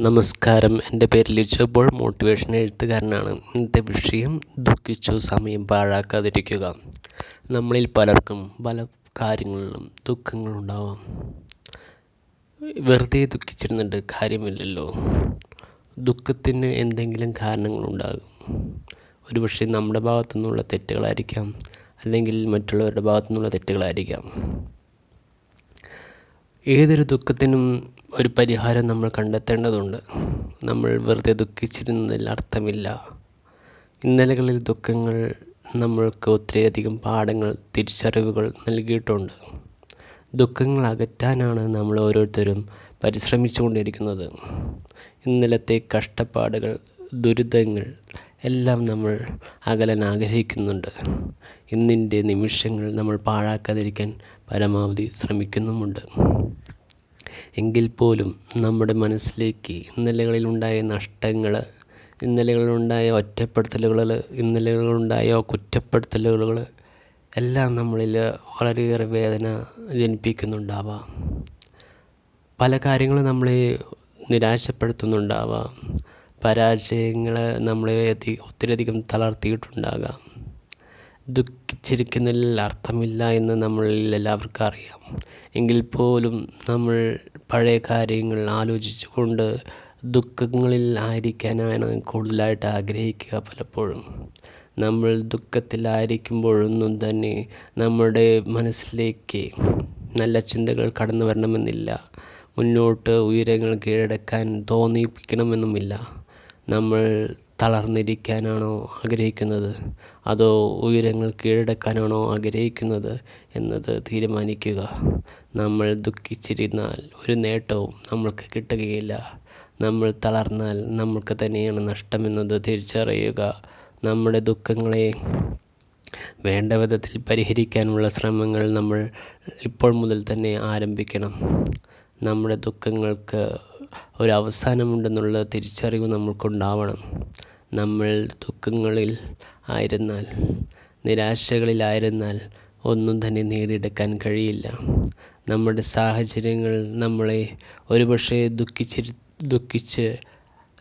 നമസ്കാരം. എന്റെ പേര് ലിജോ ബോൾ മോട്ടിവേഷൻ എഴുത്തുകാരനാണ്. ഇന്നത്തെ വിഷയം ദുഃഖിച്ചു സമയം പാഴാക്കാതിരിക്കുക. നമ്മളിൽ പലർക്കും പല കാര്യങ്ങളിലും ദുഃഖങ്ങളുണ്ടാവാം. വെറുതെ ദുഃഖിച്ചിരുന്നിട്ട് കാര്യമില്ലല്ലോ. ദുഃഖത്തിന് എന്തെങ്കിലും കാരണങ്ങളുണ്ടാകും. ഒരുപക്ഷെ നമ്മുടെ ഭാഗത്തു നിന്നുള്ള തെറ്റുകളായിരിക്കാം അല്ലെങ്കിൽ മറ്റുള്ളവരുടെ ഭാഗത്തു നിന്നുള്ള തെറ്റുകളായിരിക്കാം. ഏതൊരു ദുഃഖത്തിനും ഒരു പരിഹാരം നമ്മൾ കണ്ടെത്തേണ്ടതുണ്ട്. നമ്മൾ വെറുതെ ദുഃഖിച്ചിരുന്നതിൽ അർത്ഥമില്ല. ഇന്നലകളിൽ ദുഃഖങ്ങൾ നമ്മൾക്ക് ഒത്തിരിയധികം പാഠങ്ങൾ തിരിച്ചറിവുകൾ നൽകിയിട്ടുണ്ട്. ദുഃഖങ്ങൾ അകറ്റാനാണ് നമ്മൾ ഓരോരുത്തരും പരിശ്രമിച്ചുകൊണ്ടിരിക്കുന്നത്. ഇന്നലത്തെ കഷ്ടപ്പാടുകൾ ദുരിതങ്ങൾ എല്ലാം നമ്മൾ അകലാൻ ആഗ്രഹിക്കുന്നുണ്ട്. ഇന്നിന്റെ നിമിഷങ്ങൾ നമ്മൾ പാഴാക്കാതിരിക്കാൻ പരമാവധി ശ്രമിക്കുന്നുമുണ്ട്. എങ്കിൽ പോലും നമ്മുടെ മനസ്സിലേക്ക് ഇന്നലകളിലുണ്ടായ നഷ്ടങ്ങൾ ഇന്നലകളിലുണ്ടായ ഒറ്റപ്പെടുത്തലുകൾ ഇന്നലകളിലുണ്ടായ കുറ്റപ്പെടുത്തലുകൾ എല്ലാം നമ്മളിൽ വളരെയേറെ വേദന ജനിപ്പിക്കുന്നുണ്ടാവാം. പല കാര്യങ്ങളും നമ്മളെ നിരാശപ്പെടുത്തുന്നുണ്ടാവാം. പരാജയങ്ങൾ നമ്മളെ ഒത്തിരിയധികം തളർത്തിയിട്ടുണ്ടാകാം. ദുഃഖിച്ചിരിക്കുന്നതിൽ അർത്ഥമില്ല എന്ന് നമ്മളിൽ എല്ലാവർക്കും അറിയാം. എങ്കിൽ പോലും നമ്മൾ പഴയ കാര്യങ്ങൾ ആലോചിച്ചു കൊണ്ട് ദുഃഖങ്ങളിൽ ആയിരിക്കാനാണ് കൂടുതലായിട്ട് ആഗ്രഹിക്കുക പലപ്പോഴും. നമ്മൾ ദുഃഖത്തിലായിരിക്കുമ്പോഴൊന്നും തന്നെ നമ്മുടെ മനസ്സിലേക്ക് നല്ല ചിന്തകൾ കടന്നു വരണമെന്നില്ല. മുന്നോട്ട് ഉയരങ്ങൾ കീഴടക്കാൻ തോന്നിപ്പിക്കണമെന്നുമില്ല. നമ്മൾ തളർന്നിരിക്കാനാണോ ആഗ്രഹിക്കുന്നത്? അതോ ഉയരങ്ങൾ കീഴടക്കാനാണോ ആഗ്രഹിക്കുന്നത് എന്നത് തീരുമാനിക്കുക. നമ്മൾ ദുഃഖിച്ചിരുന്നാൽ ഒരു നേട്ടവും നമ്മൾക്ക് കിട്ടുകയില്ല. നമ്മൾ തളർന്നാൽ നമ്മൾക്ക് തന്നെയാണ് നഷ്ടമെന്നത് തിരിച്ചറിയുക. നമ്മുടെ ദുഃഖങ്ങളെ വേണ്ട വിധത്തിൽ പരിഹരിക്കാനുള്ള ശ്രമങ്ങൾ നമ്മൾ ഇപ്പോൾ മുതൽ തന്നെ ആരംഭിക്കണം. നമ്മുടെ ദുഃഖങ്ങൾക്ക് ഒരു തിരിച്ചറിവ് നമ്മൾക്കുണ്ടാവണം. നമ്മൾ ദുഃഖങ്ങളിൽ ആയിരുന്നാൽ നിരാശകളിലായിരുന്നാൽ ഒന്നും തന്നെ നേടിയെടുക്കാൻ കഴിയില്ല. നമ്മുടെ സാഹചര്യങ്ങൾ നമ്മളെ ഒരുപക്ഷെ ദുഃഖിച്ചിരി ദുഃഖിച്ച്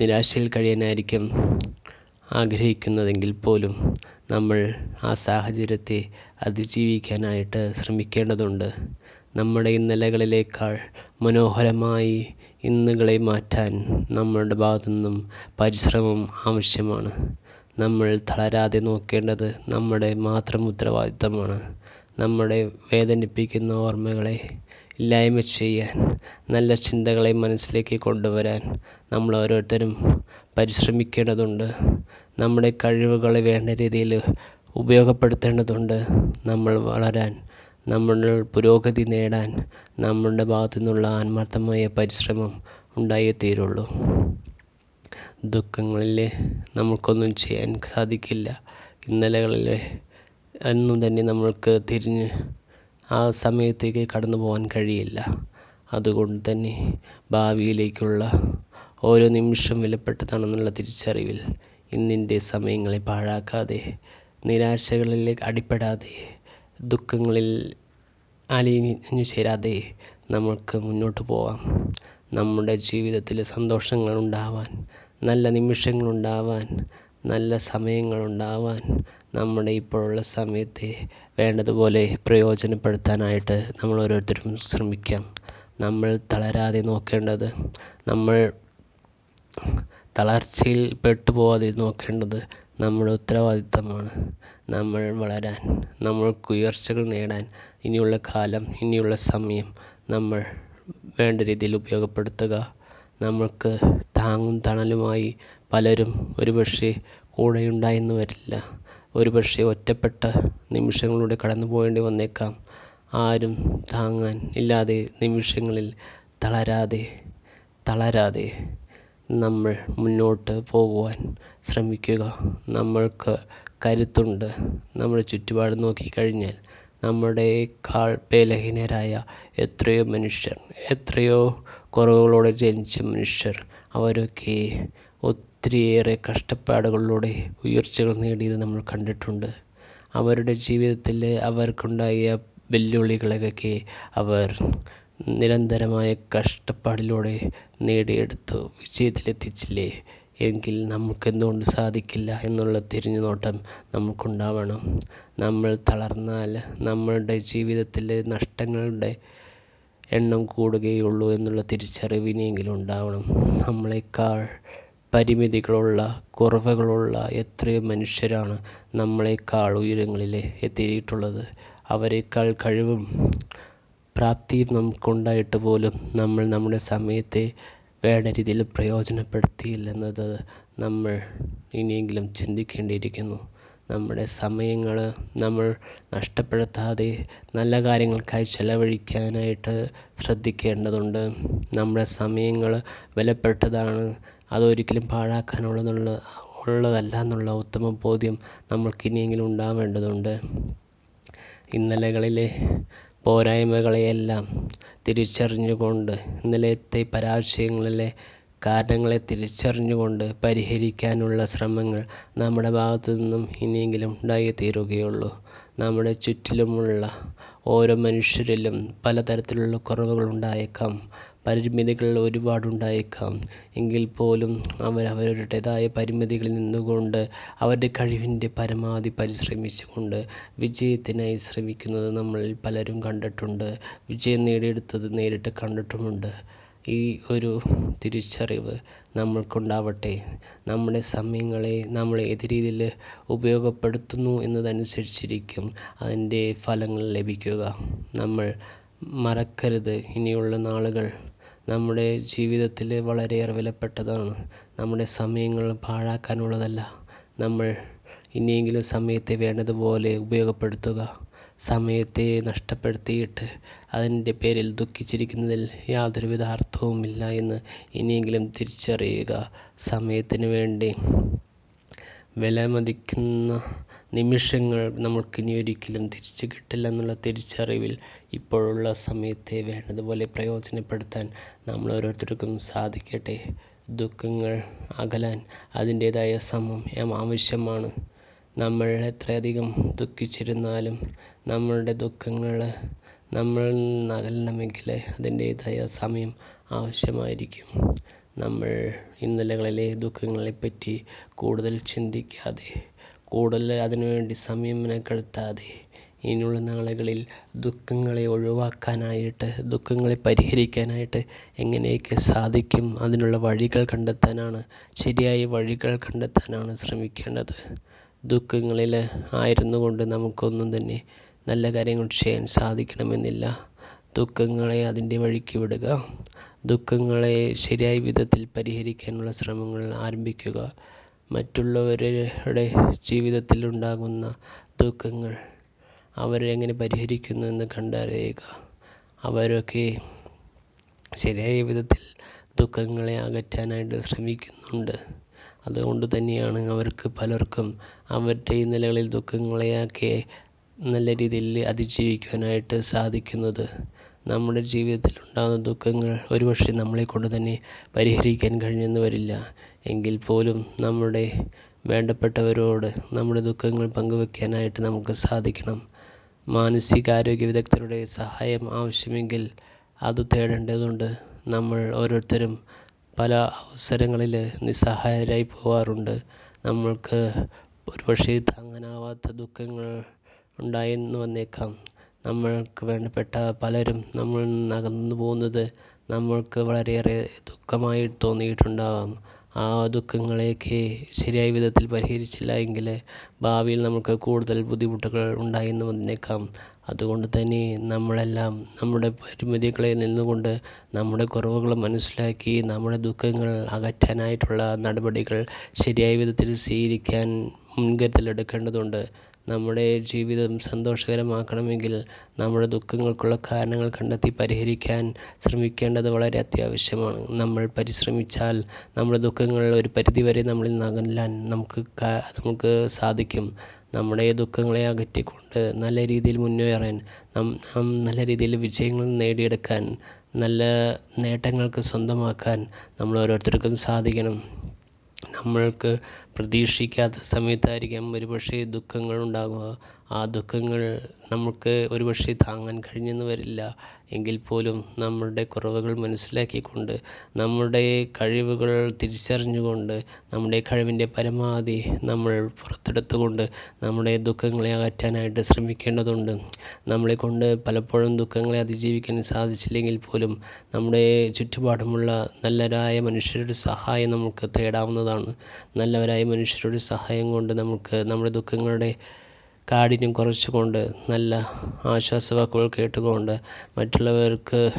നിരാശയിൽ കഴിയാനായിരിക്കും ആഗ്രഹിക്കുന്നതെങ്കിൽ പോലും നമ്മൾ ആ സാഹചര്യത്തെ അതിജീവിക്കാനായിട്ട് ശ്രമിക്കേണ്ടതുണ്ട്. നമ്മുടെ ഇന്നലകളിലേക്കാൾ മനോഹരമായി ഇന്നുകളെ മാറ്റാൻ നമ്മളുടെ ഭാഗത്തു നിന്നും പരിശ്രമം ആവശ്യമാണ്. നമ്മൾ തളരാതെ നോക്കേണ്ടത് നമ്മുടെ മാത്രം ഉത്തരവാദിത്തമാണ്. നമ്മുടെ വേദനിപ്പിക്കുന്ന ഓർമ്മകളെ ഇല്ലായ്മ ചെയ്യാൻ നല്ല ചിന്തകളെ മനസ്സിലേക്ക് കൊണ്ടുവരാൻ നമ്മൾ ഓരോരുത്തരും പരിശ്രമിക്കേണ്ടതുണ്ട്. നമ്മുടെ കഴിവുകളെ വേണ്ട രീതിയിൽ ഉപയോഗപ്പെടുത്തേണ്ടതുണ്ട്. നമ്മൾ വളരാൻ നമ്മൾ പുരോഗതി നേടാൻ നമ്മളുടെ ഭാഗത്തു നിന്നുള്ള ആത്മാർത്ഥമായ പരിശ്രമം ഉണ്ടായേ തീരുള്ളൂ ദുഃഖങ്ങളിൽ നമുക്കൊന്നും ചെയ്യാൻ സാധിക്കില്ല. ഇന്നലകളിൽ എന്നും തന്നെ നമ്മൾക്ക് തിരിഞ്ഞ് ആ സമയത്തേക്ക് കടന്നു പോകാൻ കഴിയില്ല. അതുകൊണ്ട് തന്നെ ഭാവിയിലേക്കുള്ള ഓരോ നിമിഷം വിലപ്പെട്ടതാണെന്നുള്ള തിരിച്ചറിവിൽ ഇന്നിന്റെ സമയങ്ങളെ പാഴാക്കാതെ നിരാശകളിലേക്ക് അടിപ്പെടാതെ ദുഃഖങ്ങളിൽ അലിഞ്ഞു ചേരാതെ നമുക്ക് മുന്നോട്ട് പോവാം. നമ്മുടെ ജീവിതത്തിൽ സന്തോഷങ്ങൾ ഉണ്ടാവാൻ നല്ല നിമിഷങ്ങൾ ഉണ്ടാവാൻ നല്ല സമയങ്ങൾ ഉണ്ടാവാൻ നമ്മുടെ ഇപ്പോഴുള്ള സമയത്തെ വേണ്ടതുപോലെ പ്രയോജനപ്പെടുത്താനായിട്ട് നമ്മൾ ഓരോരുത്തരും ശ്രമിക്കാം. നമ്മൾ തളരാതെ നോക്കേണ്ടത് നമ്മൾ തളർച്ചയിൽ പെട്ടുപോകാതെ നോക്കേണ്ടത് നമ്മുടെ ഉത്തരവാദിത്തമാണ് നമ്മൾ വളരാൻ നമ്മൾക്ക് ഉയർച്ചകൾ നേടാൻ ഇനിയുള്ള കാലം ഇനിയുള്ള സമയം നമ്മൾ വേണ്ട രീതിയിൽ ഉപയോഗപ്പെടുത്തുക. നമ്മൾക്ക് താങ്ങും തണലുമായി പലരും ഒരുപക്ഷെ കൂടെയുണ്ടായെന്ന് വരില്ല. ഒരുപക്ഷെ ഒറ്റപ്പെട്ട നിമിഷങ്ങളിലൂടെ കടന്നു പോകേണ്ടി വന്നേക്കാം. ആരും താങ്ങാൻ ഇല്ലാതെ നിമിഷങ്ങളിൽ തളരാതെ തളരാതെ നമ്മൾ മുന്നോട്ട് പോകുവാൻ ശ്രമിക്കുക. നമ്മൾക്ക് കരുത്തുണ്ട്. നമ്മുടെ ചുറ്റുപാട് നോക്കിക്കഴിഞ്ഞാൽ നമ്മുടെക്കാൾ ബലഹീനരായ എത്രയോ മനുഷ്യർ എത്രയോ കുറവുകളോടെ ജനിച്ച മനുഷ്യർ അവരൊക്കെ ഒത്തിരിയേറെ കഷ്ടപ്പാടുകളിലൂടെ ഉയർച്ചകൾ നേടിയത് നമ്മൾ കണ്ടിട്ടുണ്ട്. അവരുടെ ജീവിതത്തിൽ അവർക്കുണ്ടായ വെല്ലുവിളികളൊക്കെ അവർ നിരന്തരമായ കഷ്ടപ്പാടിലൂടെ നേടിയെടുത്തു. വിജയത്തിലെത്തിച്ചില്ലേ? എങ്കിൽ നമുക്കെന്തുകൊണ്ട് സാധിക്കില്ല എന്നുള്ള തിരിഞ്ഞുനോട്ടം നമുക്കുണ്ടാവണം. നമ്മൾ തളർന്നാൽ നമ്മളുടെ ജീവിതത്തിലെ നഷ്ടങ്ങളുടെ എണ്ണം കൂടുകയുള്ളൂ എന്നുള്ള തിരിച്ചറിവിനെങ്കിലും ഉണ്ടാവണം. നമ്മളെക്കാൾ പരിമിതികളുള്ള കുറവുകളുള്ള എത്രയോ മനുഷ്യരാണ് നമ്മളെക്കാൾ ഉയരങ്ങളിൽ എത്തിയിട്ടുള്ളത്. അവരെക്കാൾ കഴിവും പ്രാപ്തിയും നമുക്കുണ്ടായിട്ട് പോലും നമ്മൾ നമ്മുടെ സമയത്തെ വേണ്ട രീതിയിൽ പ്രയോജനപ്പെടുത്തിയില്ലെന്നത് നമ്മൾ ഇനിയെങ്കിലും ചിന്തിക്കേണ്ടിയിരിക്കുന്നു. നമ്മുടെ സമയങ്ങൾ നമ്മൾ നഷ്ടപ്പെടുത്താതെ നല്ല കാര്യങ്ങൾക്കായി ചെലവഴിക്കാനായിട്ട് ശ്രദ്ധിക്കേണ്ടതുണ്ട്. നമ്മുടെ സമയങ്ങൾ വിലപ്പെട്ടതാണ്. അതൊരിക്കലും പാഴാക്കാനുള്ളതെന്നുള്ള ഉള്ളതല്ല എന്നുള്ള ഉത്തമ ബോധ്യം നമ്മൾക്കിനിയെങ്കിലും ഉണ്ടാവേണ്ടതുണ്ട്. ഇന്നലകളിലെ പോരായ്മകളെയെല്ലാം തിരിച്ചറിഞ്ഞുകൊണ്ട് ഇന്നലത്തെ പരാജയങ്ങളിലെ കാരണങ്ങളെ തിരിച്ചറിഞ്ഞുകൊണ്ട് പരിഹരിക്കാനുള്ള ശ്രമങ്ങൾ നമ്മുടെ ഭാഗത്തു നിന്നും ഇനിയെങ്കിലും ഉണ്ടായിത്തീരുകയുള്ളൂ. നമ്മുടെ ചുറ്റിലുമുള്ള ഓരോ മനുഷ്യരിലും പലതരത്തിലുള്ള കുറവുകൾ ഉണ്ടായേക്കാം. പരിമിതികൾ ഒരുപാടുണ്ടായേക്കാം. എങ്കിൽ പോലും അവർ അവരുടേതായ പരിമിതികളിൽ നിന്നുകൊണ്ട് അവരുടെ കഴിവിന്റെ പരമാവധി പരിശ്രമിച്ചുകൊണ്ട് വിജയത്തിനായി ശ്രമിക്കുന്നത് നമ്മൾ പലരും കണ്ടിട്ടുണ്ട്. വിജയം നേടിയെടുത്തത് നേരിട്ട് കണ്ടിട്ടുമുണ്ട്. ഈ ഒരു തിരിച്ചറിവ് നമ്മൾക്കുണ്ടാവട്ടെ. നമ്മുടെ സമയങ്ങളെ നമ്മൾ ഏത് രീതിയിൽ ഉപയോഗപ്പെടുത്തുന്നു എന്നതനുസരിച്ചിരിക്കും അതിന്റെ ഫലങ്ങൾ ലഭിക്കുക. നമ്മൾ മറക്കരുത് ഇനിയുള്ള നാളുകൾ. നമ്മുടെ ജീവിതത്തിൽ വളരെയേറെ വിലപ്പെട്ടതാണ്. നമ്മുടെ സമയങ്ങൾ പാഴാക്കാനുള്ളതല്ല. നമ്മൾ ഇനിയെങ്കിലും സമയത്തെ വേണ്ടതുപോലെ ഉപയോഗപ്പെടുത്തുക. സമയത്തെ നഷ്ടപ്പെടുത്തിയിട്ട് അതിന്റെ പേരിൽ ദുഃഖിച്ചിരിക്കുന്നതിൽ യാതൊരുവിധ അർത്ഥവുമില്ല എന്ന് ഇനിയെങ്കിലും തിരിച്ചറിയുക. സമയത്തിന് വേണ്ടി വിലമതിക്കുന്ന നിമിഷങ്ങൾ നമുക്കിനി ഒരിക്കലും തിരിച്ചു കിട്ടില്ല എന്നുള്ള തിരിച്ചറിവിൽ ഇപ്പോഴുള്ള സമയത്തെ വേണ്ടതുപോലെ പ്രയോജനപ്പെടുത്താൻ നമ്മൾ ഓരോരുത്തർക്കും സാധിക്കട്ടെ. ദുഃഖങ്ങൾ അകലാൻ അതിന്റേതായ സമയം ആവശ്യമാണ്. നമ്മൾ എത്രയധികം ദുഃഖിച്ചിരുന്നാലും നമ്മളുടെ ദുഃഖങ്ങൾ നമ്മൾ നകലണമെങ്കിൽ അതിന്റേതായ സമയം ആവശ്യമായിരിക്കും. നമ്മൾ ഇന്നലകളിലെ ദുഃഖങ്ങളെപ്പറ്റി കൂടുതൽ ചിന്തിക്കാതെ കൂടുതൽ അതിനുവേണ്ടി സമയം മെനക്കെടുത്താതെ ഇനിയുള്ള നാളുകളിൽ ദുഃഖങ്ങളെ ഒഴിവാക്കാനായിട്ട് ദുഃഖങ്ങളെ പരിഹരിക്കാനായിട്ട് എങ്ങനെയൊക്കെ സാധിക്കും അതിനുള്ള വഴികൾ കണ്ടെത്താനാണ് ശരിയായ വഴികൾ കണ്ടെത്താനാണ് ശ്രമിക്കേണ്ടത്. ദുഃഖങ്ങളിൽ ആയിരുന്നു കൊണ്ട് നമുക്കൊന്നും തന്നെ നല്ല കാര്യങ്ങൾ ചെയ്യാൻ സാധിക്കണമെന്നില്ല. ദുഃഖങ്ങളെ അതിന്റെ വഴിക്ക് വിടുക. ദുഃഖങ്ങളെ ശരിയായ വിധത്തിൽ പരിഹരിക്കാനുള്ള ശ്രമങ്ങൾ ആരംഭിക്കുക. മറ്റുള്ളവരുടെ ജീവിതത്തിൽ ഉണ്ടാകുന്ന ദുഃഖങ്ങൾ അവരെങ്ങനെ പരിഹരിക്കുന്നു എന്ന് കണ്ടറിയുക. അവരൊക്കെ ശരിയായ വിധത്തിൽ ദുഃഖങ്ങളെ അകറ്റാനായിട്ട് ശ്രമിക്കുന്നുണ്ട്. അതുകൊണ്ട് തന്നെയാണ് അവർക്ക് പലർക്കും അവരുടെ ഈ നിലകളിൽ ദുഃഖങ്ങളെയൊക്കെ നല്ല രീതിയിൽ അതിജീവിക്കുവാനായിട്ട് സാധിക്കുന്നത്. നമ്മുടെ ജീവിതത്തിൽ ഉണ്ടാകുന്ന ദുഃഖങ്ങൾ ഒരുപക്ഷെ നമ്മളെ കൊണ്ട് തന്നെ പരിഹരിക്കാൻ കഴിഞ്ഞെന്ന് വരില്ല. എങ്കിൽ പോലും നമ്മുടെ വേണ്ടപ്പെട്ടവരോട് നമ്മുടെ ദുഃഖങ്ങൾ പങ്കുവെക്കാനായിട്ട് നമുക്ക് സാധിക്കണം. മാനസികാരോഗ്യ വിദഗ്ധരുടെ സഹായം ആവശ്യമെങ്കിൽ അത് തേടേണ്ടതുണ്ട്. നമ്മൾ ഓരോരുത്തരും പല അവസരങ്ങളിൽ നിസ്സഹായരായി പോവാറുണ്ട്. നമ്മൾക്ക് ഒരുപക്ഷെ താങ്ങാനാവാത്ത ദുഃഖങ്ങൾ ഉണ്ടായെന്ന് വന്നേക്കാം. നമ്മൾക്ക് വേണ്ടപ്പെട്ട പലരും നമ്മൾ അകന്നു പോകുന്നത് നമ്മൾക്ക് വളരെയേറെ ദുഃഖമായി തോന്നിയിട്ടുണ്ടാകാം ആ ദുഃഖങ്ങളെയൊക്കെ ശരിയായ വിധത്തിൽ പരിഹരിച്ചില്ല എങ്കിൽ ഭാവിയിൽ നമുക്ക് കൂടുതൽ ബുദ്ധിമുട്ടുകൾ ഉണ്ടായെന്ന് വന്നേക്കാം. അതുകൊണ്ട് തന്നെ നമ്മളെല്ലാം നമ്മുടെ പരിമിതികളിൽ നിന്നുകൊണ്ട് നമ്മുടെ കുറവുകൾ മനസ്സിലാക്കി നമ്മുടെ ദുഃഖങ്ങൾ അകറ്റാനായിട്ടുള്ള നടപടികൾ ശരിയായ വിധത്തിൽ സ്വീകരിക്കാൻ മുൻകരുതലെടുക്കേണ്ടതുണ്ട്. നമ്മുടെ ജീവിതം സന്തോഷകരമാക്കണമെങ്കിൽ നമ്മുടെ ദുഃഖങ്ങൾക്കുള്ള കാരണങ്ങൾ കണ്ടെത്തി പരിഹരിക്കാൻ ശ്രമിക്കേണ്ടത് വളരെ അത്യാവശ്യമാണ്. നമ്മൾ പരിശ്രമിച്ചാൽ നമ്മുടെ ദുഃഖങ്ങൾ ഒരു പരിധിവരെ നമ്മളിൽ നകലാൻ നമുക്ക് നമുക്ക് സാധിക്കും. നമ്മുടെ ദുഃഖങ്ങളെ അകറ്റിക്കൊണ്ട് നല്ല രീതിയിൽ മുന്നേറാൻ നാം നല്ല രീതിയിൽ വിജയങ്ങൾ നേടിയെടുക്കാൻ നല്ല നേട്ടങ്ങൾക്ക് സ്വന്തമാക്കാൻ നമ്മൾ ഓരോരുത്തർക്കും സാധിക്കണം. നമ്മൾക്ക് പ്രതീക്ഷിക്കാത്ത സമയത്തായിരിക്കാം ഒരുപക്ഷേ ദുഃഖങ്ങൾ ഉണ്ടാകുക ആ ദുഃഖങ്ങൾ നമുക്ക് ഒരുപക്ഷെ താങ്ങാൻ കഴിഞ്ഞെന്ന് വരില്ല എങ്കിൽ പോലും നമ്മളുടെ കുറവുകൾ മനസ്സിലാക്കിക്കൊണ്ട് നമ്മുടെ കഴിവുകൾ തിരിച്ചറിഞ്ഞുകൊണ്ട് നമ്മുടെ കഴിവിന്റെ പരമാവധി നമ്മൾ പുറത്തെടുത്തുകൊണ്ട് നമ്മുടെ ദുഃഖങ്ങളെ അകറ്റാനായിട്ട് ശ്രമിക്കേണ്ടതുണ്ട്. നമ്മളെക്കൊണ്ട് പലപ്പോഴും ദുഃഖങ്ങളെ അതിജീവിക്കാൻ സാധിച്ചില്ലെങ്കിൽ പോലും നമ്മുടെ ചുറ്റുപാടുമുള്ള നല്ലവരായ മനുഷ്യരുടെ സഹായം നമുക്ക് തേടാവുന്നതാണ്. നല്ലവരായ മനുഷ്യരുടെ സഹായം കൊണ്ട് നമുക്ക് നമ്മുടെ ദുഃഖങ്ങളുടെ കാഠിന്യം കുറച്ചുകൊണ്ട് നല്ല ആശ്വാസവാക്കുകൾ കേട്ടുകൊണ്ട് മറ്റുള്ളവർക്ക്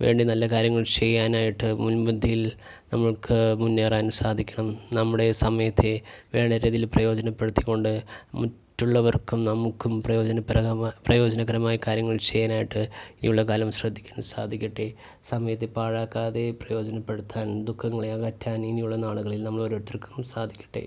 വേണ്ടി നല്ല കാര്യങ്ങൾ ചെയ്യാനായിട്ട് മുൻപന്തിയിൽ നമ്മൾക്ക് മുന്നേറാൻ സാധിക്കണം. നമ്മുടെ സമയത്തെ വേണ്ട രീതിയിൽ പ്രയോജനപ്പെടുത്തിക്കൊണ്ട് മറ്റുള്ളവർക്കും നമുക്കും പ്രയോജനപരമായ പ്രയോജനകരമായ കാര്യങ്ങൾ ചെയ്യാനായിട്ട് ഇനിയുള്ള കാലം ശ്രദ്ധിക്കാൻ സാധിക്കട്ടെ. സമയത്തെ പാഴാക്കാതെ പ്രയോജനപ്പെടുത്താൻ ദുഃഖങ്ങളെ അകറ്റാൻ ഇനിയുള്ള നാളുകളിൽ നമ്മൾ ഓരോരുത്തർക്കും സാധിക്കട്ടെ.